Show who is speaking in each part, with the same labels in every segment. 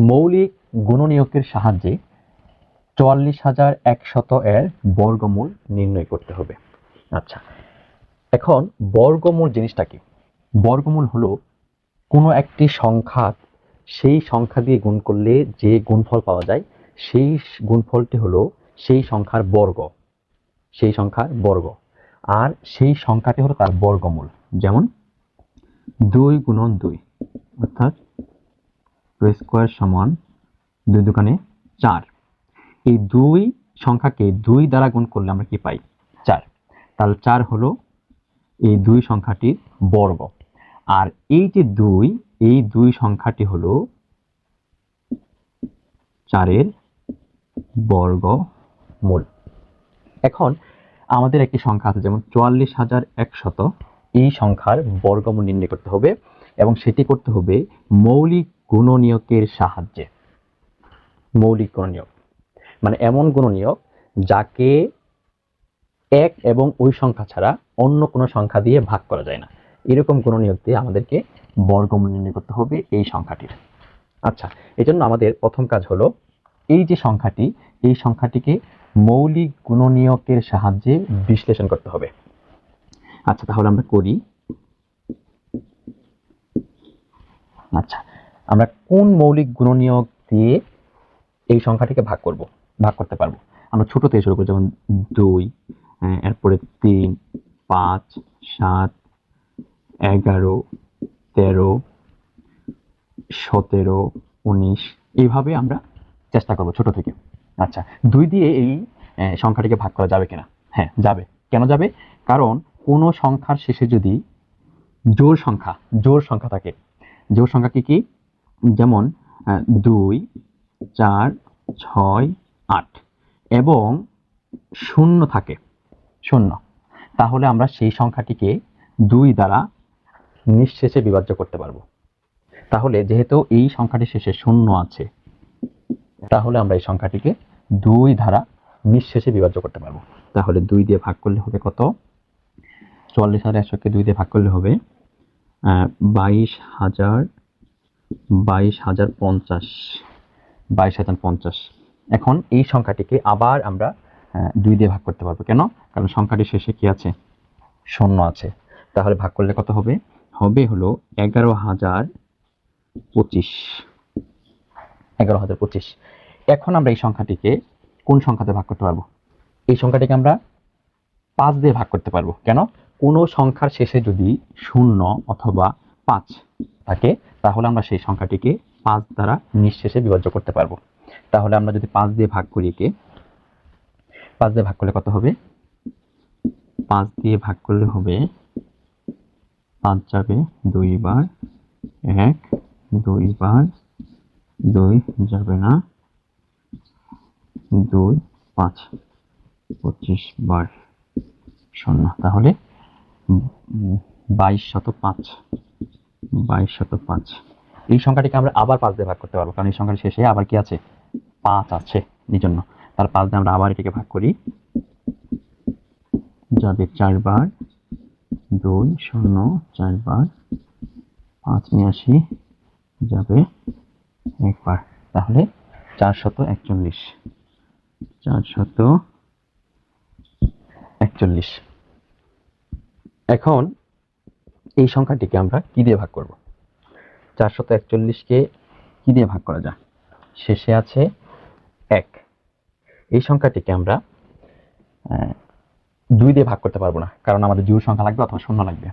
Speaker 1: মৌলিক গুণনীয়কের সাহায্যে চুয়াল্লিশ হাজার একশত এর বর্গমূল নির্ণয় করতে হবে। আচ্ছা এখন বর্গমূল জিনিসটা কি? বর্গমূল হলো কোনো একটি সংখ্যা, সেই সংখ্যা দিয়ে গুণ করলে যে গুণফল পাওয়া যায়, সেই গুণফলটি হলো সেই সংখ্যার বর্গ, সেই সংখ্যার বর্গ। আর সেই সংখ্যাটি হলো তার বর্গমূল, যেমন দুই গুণন দুই, অর্থাৎ টু স্কোয়ার সমান দুই দোকানে চার। এই দুই সংখ্যাকে দুই দ্বারা গুণ করলে আমরা কি পাই? চার। তাহলে চার হলো এই দুই সংখ্যাটির বর্গ। আর এই যে দুই, এই দুই সংখ্যাটি হলো চারের বর্গ মূল এখন আমাদের একটি সংখ্যা আছে, যেমন চুয়াল্লিশ হাজার একশত। এই সংখ্যার বর্গমূল নির্ণয় করতে হবে এবং সেটি করতে হবে মৌলিক গুণনীয়কের সাহায্যে। মৌলিক গুণনীয়ক। মানে এমন গুণনীয়ক যাকে এক এবং ওই সংখ্যা ছাড়া অন্য কোনো সংখ্যা দিয়ে ভাগ করা যায় না। এরকম গুণনীয়ক দিয়ে আমাদেরকে বর্গমূল নির্ণয় করতে হবে এই সংখ্যাটির। আচ্ছা এই জন্য আমাদের প্রথম কাজ হলো এই যে সংখ্যাটি, এই সংখ্যাটিকে মৌলিক গুণনীয়কের সাহায্যে বিশ্লেষণ করতে হবে। আচ্ছা তাহলে আমরা করি। আচ্ছা আমরা কোন মৌলিক গুণনীয়ক দিয়ে এই সংখ্যাটিকে ভাগ করব, ভাগ করতে পারব? আমরা ছোট থেকে শুরু করব যেমন দুই এরপরে তিন, পাঁচ, সাত, এগারো, তেরো, সতেরো, উনিশ এইভাবে আমরা চেষ্টা করব ছোট থেকে। আচ্ছা দুই দিয়ে এই সংখ্যাটিকে ভাগ করা যাবে কিনা? হ্যাঁ যাবে। কেন যাবে? কারণ কোনো সংখ্যার শেষে যদি জোর সংখ্যা জোর সংখ্যা থাকে জোর সংখ্যা কি কি? যেমন দুই, চার, ছয়, আট এবং শূন্য থাকে, শূন্য। তাহলে আমরা সেই সংখ্যাটিকে দুই দ্বারা নিঃশেষে বিভাজ্য করতে পারব। তাহলে যেহেতু এই সংখ্যাটির শেষে শূন্য আছে, তাহলে আমরা এই সংখ্যাটিকে দুই দ্বারা নিঃশেষে বিভাজ্য করতে পারব। তাহলে দুই দিয়ে ভাগ করলে হবে কত? চুয়াল্লিশ হাজার একশোকে দুই দিয়ে ভাগ করলে হবে বাইশ হাজার বাইশ হাজার পঞ্চাশ। বাইশ হাজার পঞ্চাশ। এখন এই সংখ্যাটিকে আবার আমরা দুই দিয়ে ভাগ করতে পারব। কেন? কারণ সংখ্যাটির শেষে কি আছে? শূন্য আছে। তাহলে ভাগ করলে কত হবে? হবে হলো এগারো হাজার পঁচিশ। এগারো হাজার পঁচিশ। এখন আমরা এই সংখ্যাটিকে কোন সংখ্যাতে ভাগ করতে পারব? এই সংখ্যাটিকে আমরা পাঁচ দিয়ে ভাগ করতে পারব। কেন? কোনো সংখ্যার শেষে যদি শূন্য অথবা পাঁচ থাকে তাহলে আমরা সেই সংখ্যাটিকে পাঁচ দ্বারা নিঃশেষে বিভাজ্য করতে পারব। তাহলে আমরা যদি পাঁচ দিয়ে ভাগ করি একে, পাঁচ দিয়ে ভাগ করলে কত হবে? পাঁচ দিয়ে ভাগ করলে হবে পাঁচ যাবে দুই বার এক, দুই বার দুই যাবে না, দুই পাঁচ, পঁচিশ বার শূন্য। তাহলে বাইশ শত পাঁচ। বাইশ শত পাঁচ। এই সংখ্যাটিকে আমরা আবার পাঁচ দিয়ে ভাগ করতে পারব, কারণ এই সংখ্যার শেষে আবার কি আছে? পাঁচ আছে এই তার পাঁচ দিয়ে আমরা আবার এটাকে ভাগ করি। যাবে চারবার, দুই, শূন্য, চারবার, পাঁচ নিয়ে যাবে একবার। তাহলে চারশত একচল্লিশ। চারশত একচল্লিশ। এখন এই সংখ্যাটিকে আমরা কী দিয়ে ভাগ করব? চারশত একচল্লিশকে কী দিয়ে ভাগ করা যায়? শেষে আছে এক। এই সংখ্যাটিকে আমরা দুই দিয়ে ভাগ করতে পারব না, কারণ আমাদের জোড় সংখ্যা লাগবে অথবা শূন্য লাগবে।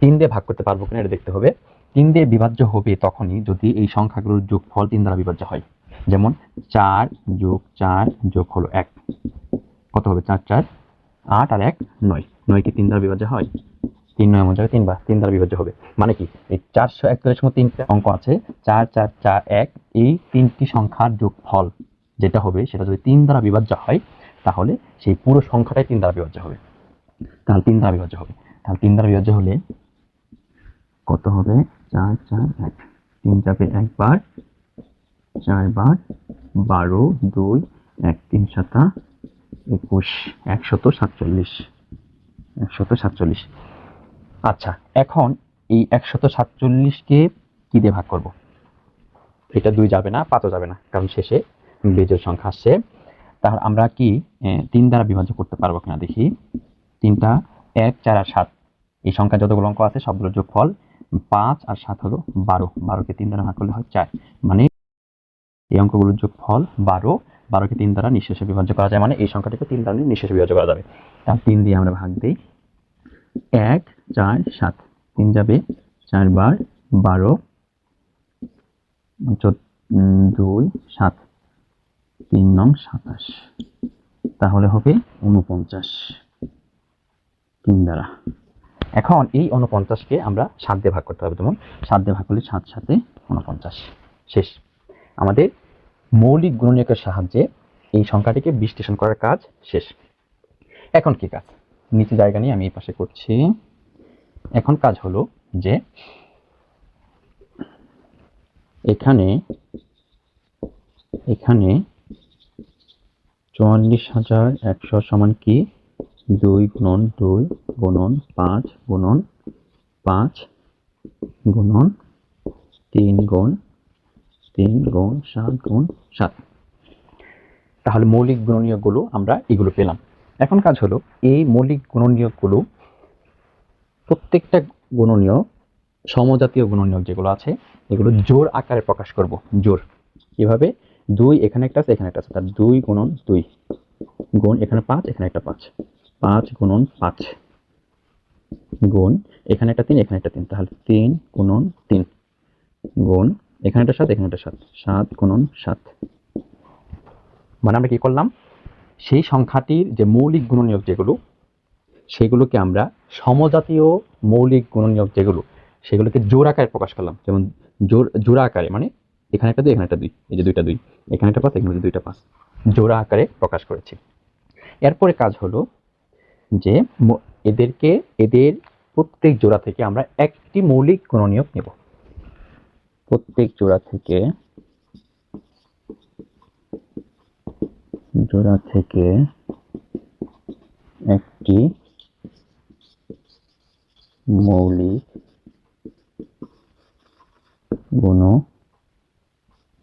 Speaker 1: তিন দিয়ে ভাগ করতে পারব কিনা এটা দেখতে হবে। তিন দিয়ে বিভাজ্য হবে তখনই যদি এই সংখ্যাগুলোর যোগফল তিন দ্বারা বিভাজ্য হয়। যেমন চার যোগ চার যোগ হলো এক। কত হবে? চার চার, আট আর এক, নয়। নয় কি তিন দ্বারা বিভাজ্য হয়। তিন নয় এমন জায়গায় তিনবার, তিন দ্বারা বিভাজ্য হবে। মানে কি? এই চারশো একচল্লিশ মধ্যে তিনটা অঙ্ক আছে, চার চার চার, এক, এই তিনটি সংখ্যার যোগফল যেটা হবে, সেটা যদি তিন দ্বারা বিভাজ্য হয়, তাহলে সেই পুরো সংখ্যাটাই তিন দ্বারা বিভাজ্য হবে। তাহলে তিন দ্বারা বিভাজ্য হবে। তাহলে তিন দ্বারা বিভাজ্য হলে কত হবে? চার চার, এক। তিন যাবে একবার চারবার বারো, দুই, এক, তিন সাতা, একুশ, একশত সাতচল্লিশ একশত সাতচল্লিশ। আচ্ছা এখন এই একশত সাতচল্লিশকে কি দিয়ে ভাগ করব? এটা দুই যাবে না, পাঁচও যাবে না, কারণ শেষে বেজোর সংখ্যা আসছে। তাহলে আমরা কি তিন দ্বারা বিভাজ্য করতে পারব কিনা দেখি। তিনটা, এক, চার আর সাত। এই সংখ্যা যতগুলো অঙ্ক আছে, সবগুলোর যোগফল পাঁচ আর সাত হলো বারো। বারোকে তিন দ্বারা ভাগ করলে হয় চার। মানে এই অঙ্কগুলোর যোগফল বারো, বারোকে তিন দ্বারা নিঃশেষে বিভাজ্য করা যায়। মানে এই সংখ্যাটিকে তিন দ্বারা নিঃশেষে বিভাজ্য করা যাবে। তার তিন দিয়ে আমরা ভাগ দিই। এক, চার, সাত। তিন যাবে। চার বার, বারো। দুই, সাত। তিন নং সাতাশ। তাহলে হবে উনপঞ্চাশ তিন দ্বারা। এখন এই উনপঞ্চাশকে আমরা সাত দিয়ে ভাগ করতে হবে যেমন সাত দিয়ে ভাগ করলে সাত সাথে উনপঞ্চাশ শেষ। আমাদের মৌলিক গুণনীয়কের সাহায্যে এই সংখ্যাটিকে বিশ্লেষণ করার কাজ শেষ। এখন কি কাজ? নিচে জায়গা নিয়ে আমি এই পাশে করছি। এখন কাজ হলো যে এখানে এখানে চুয়াল্লিশ হাজার একশো সমান কি? দুই গুণন দুই গুণন পাঁচ গুণন পাঁচ গুণন তিন গুণ তিন গুণ সাত গুণ সাত। তাহলে মৌলিক গুণনীয়কগুলো আমরা এগুলো পেলাম। এখন কাজ হলো এই মৌলিক গুণনীয়কগুলো প্রত্যেকটা গুণনীয় সমজাতীয় গুণনীয়ক যেগুলো আছে এগুলো জোর আকারে প্রকাশ করব জোর। কীভাবে? দুই এখানে একটা আছে এখানে একটা আছে। তার দুই গুণন দুই। গুণ এখানে পাঁচ এখানে একটা পাঁচ। পাঁচ গুণন পাঁচ। গুণ এখানে একটা তিন এখানে একটা তিন। তাহলে তিন গুণন তিন। গুণ এখানে একটা সাত এখানে একটা সাত। সাত গুণন সাত। মানে আমরা কি করলাম? সেই সংখ্যাটির যে মৌলিক গুণনীয়ক যেগুলো, সেগুলোকে আমরা সমজাতীয় মৌলিক গুণনীয়ক যেগুলো, সেগুলোকে জোর আকারে প্রকাশ করলাম। যেমন জোর জোড়া আকারে মানে এখানে একটা দুই, এখানে একটা দুই, এই যে দুইটা দুই, এখানে একটা পাঁচ, এখানে দুইটা পাঁচ, জোড়া আকারে প্রকাশ করেছি। এরপরে কাজ হলো যে এদেরকে, এদের প্রত্যেক জোড়া থেকে আমরা একটি মৌলিক গুণনীয়ক নেব। প্রত্যেক জোড়া থেকে জোড়া থেকে একটি মৌলিক গুণ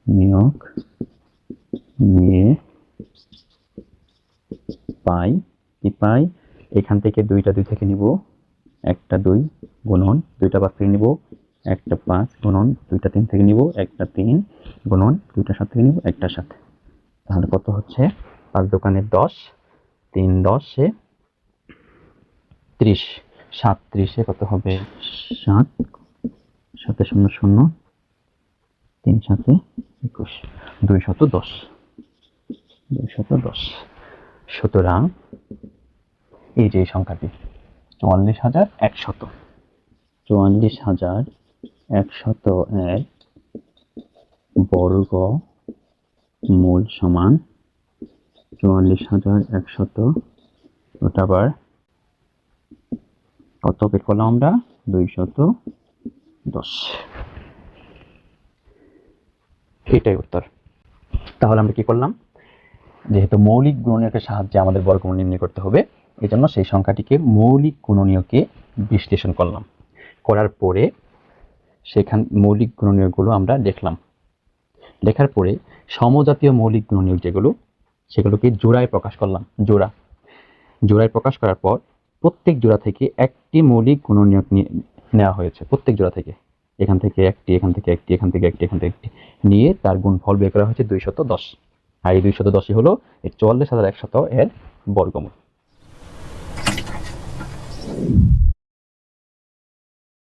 Speaker 1: নিয়োগ নিয়ে পাই। কি পাই? এখান থেকে দুইটা দুই থেকে নিব। একটা দুই গুণন, দুইটা পাঁচ থেকে নিব। একটা পাঁচ গুণন, দুইটা তিন থেকে নিব। একটা তিন গুণন, দুইটা সাত থেকে নিব। একটা সাত। তাহলে কত হচ্ছে? পাঁচ দোকানের দশ, তিন দশে ত্রিশ। সাত ত্রিশে কত হবে? সাত, সাতে শূন্য শূন্য, তিন সাতে একুশ। দুই শত দশ। দুই শত দশ। সুতরাং এই যে সংখ্যাটি, চুয়াল্লিশ হাজার একশত। চুয়াল্লিশ হাজার একশত এক বর্গ মূল সমান চুয়াল্লিশ হাজার একশত। ওটা আবার কত বের করলাম আমরা? দুইশত দশ। এটাই উত্তর। তাহলে আমরা কি করলাম? যেহেতু মৌলিক গুণনীয়কের সাহায্যে আমাদের বর্গমূল নির্ণয় করতে হবে এই জন্য সেই সংখ্যাটিকে মৌলিক গুণনীয়কে বিশ্লেষণ করলাম। করার পরে সেখান মৌলিক গুণনীয়কগুলো আমরা দেখলাম। লেখার পরে সমজাতীয় মৌলিক গুণনীয়ক যেগুলো, সেগুলোকে জোড়ায় প্রকাশ করলাম, জোড়া। জোড়ায় প্রকাশ করার পর প্রত্যেক জোড়া থেকে একটি মৌলিক গুণনীয়ক নিয়ে নেওয়া হয়েছে, প্রত্যেক জোড়া থেকে। এখান থেকে একটি, এখান থেকে একটি, এখান থেকে একটি, এখান থেকে একটি নিয়ে তার গুণফল বের করা হয়েছে দুইশত দশ। আর এই দুইশত দশই হলো এই চুয়াল্লিশ হাজার একশত এর বর্গমূল।